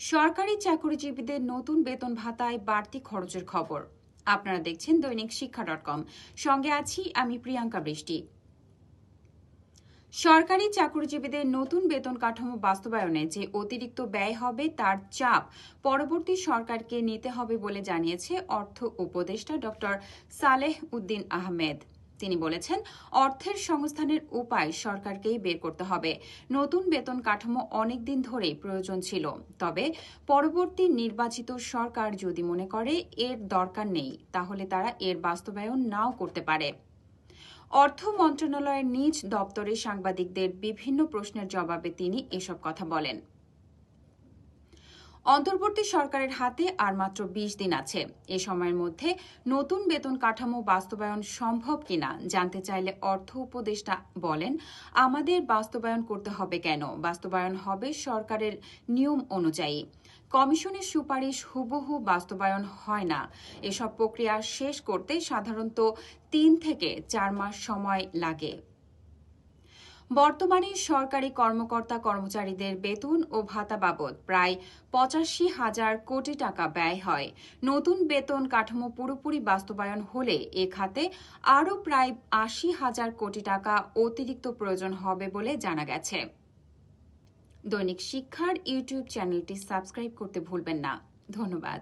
সরকারি চাকরিজীবীদের নতুন বেতন ভাতায় বাড়তি খরচের খবর। আপনারা দেখছেন দৈনিক শিক্ষা ডট কম। সঙ্গে আছি আমি প্রিয়াঙ্কা বৃষ্টি। সরকারি চাকরিজীবীদের নতুন বেতন কাঠামো বাস্তবায়নে যে অতিরিক্ত ব্যয় হবে তার চাপ পরবর্তী সরকারকে নিতে হবে বলে জানিয়েছে অর্থ উপদেষ্টা ডক্টর সালেহ উদ্দিন আহমেদ। তিনি বলেছেন, অর্থের সংস্থানের উপায় সরকারকেই বের করতে হবে। নতুন বেতন কাঠামো অনেকদিন ধরেই প্রয়োজন ছিল। তবে পরবর্তী নির্বাচিত সরকার যদি মনে করে এর দরকার নেই, তাহলে তারা এর বাস্তবায়ন নাও করতে পারে। অর্থ মন্ত্রণালয়ের নিজ দপ্তরে সাংবাদিকদের বিভিন্ন প্রশ্নের জবাবে তিনি এসব কথা বলেন। অন্তর্বর্তী সরকারের হাতে আর মাত্র বিশ দিন আছে। এ সময়ের মধ্যে নতুন বেতন কাঠামো বাস্তবায়ন সম্ভব কিনা জানতে চাইলে অর্থ উপদেষ্টা বলেন, আমাদের বাস্তবায়ন করতে হবে কেন? বাস্তবায়ন হবে সরকারের নিয়ম অনুযায়ী। কমিশনের সুপারিশ হুবহু বাস্তবায়ন হয় না। এসব প্রক্রিয়া শেষ করতে সাধারণত তিন থেকে চার মাস সময় লাগে। বর্তমানে সরকারি কর্মকর্তা কর্মচারীদের বেতন ও ভাতা বাবদ প্রায় পঁচাশি হাজার কোটি টাকা ব্যয় হয়। নতুন বেতন কাঠামো পুরোপুরি বাস্তবায়ন হলে এ খাতে আরও প্রায় আশি হাজার কোটি টাকা অতিরিক্ত প্রয়োজন হবে বলে জানা গেছে। দৈনিক শিক্ষার ইউটিউব চ্যানেলটি সাবস্ক্রাইব করতে ভুলবেন না। ধন্যবাদ।